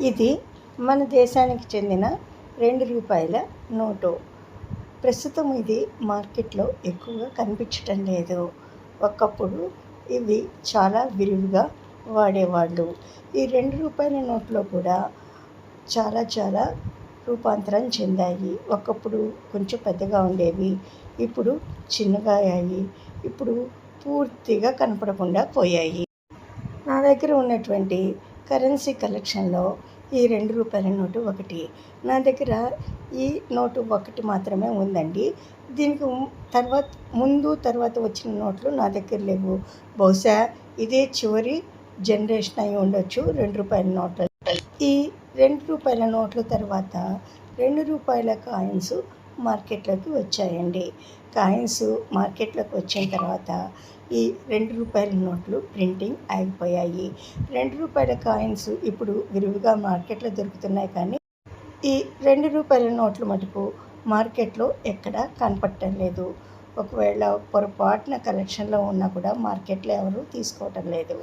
ఇది మన దేశానికి చెందిన రెండు రూపాయల నోటు. ప్రస్తుతం ఇది మార్కెట్లో ఎక్కువగా కనిపించటం లేదు. ఒకప్పుడు ఇవి చాలా విరివిగా వాడేవాళ్ళు. ఈ రెండు రూపాయల నోట్లో కూడా చాలా చాలా రూపాంతరం చెందాయి. ఒకప్పుడు కొంచెం పెద్దగా ఉండేవి ఇప్పుడు చిన్నగా అయ్యాయి ఇప్పుడు పూర్తిగా కనపడకుండా పోయాయి. నా దగ్గర ఉన్నటువంటి కరెన్సీ కలెక్షన్లో ఈ రెండు రూపాయల నోటు ఒకటి. నా దగ్గర ఈ నోటు ఒకటి మాత్రమే ఉందండి. దీనికి తర్వాత ముందు తర్వాత వచ్చిన నోట్లు నా దగ్గర లేవు. బహుశా ఇదే చివరి జనరేషన్ అయి ఉండొచ్చు రెండు రూపాయల నోట్లు. ఈ రెండు రూపాయల నోట్ల తర్వాత రెండు రూపాయల కాయిన్స్ మార్కెట్లోకి వచ్చాయండి. కాయిన్స్ మార్కెట్లోకి వచ్చిన తర్వాత ఈ రెండు రూపాయల నోట్లు ప్రింటింగ్ ఆగిపోయాయి. రెండు రూపాయల కాయిన్స్ ఇప్పుడు విరివిగా మార్కెట్లో దొరుకుతున్నాయి కానీ ఈ రెండు రూపాయల నోట్లు మటుకు మార్కెట్లో ఎక్కడా కనపడటం లేదు. ఒకవేళ పొరపాటున కలెక్షన్లో ఉన్నా కూడా మార్కెట్లో ఎవరు తీసుకోవటం లేదు.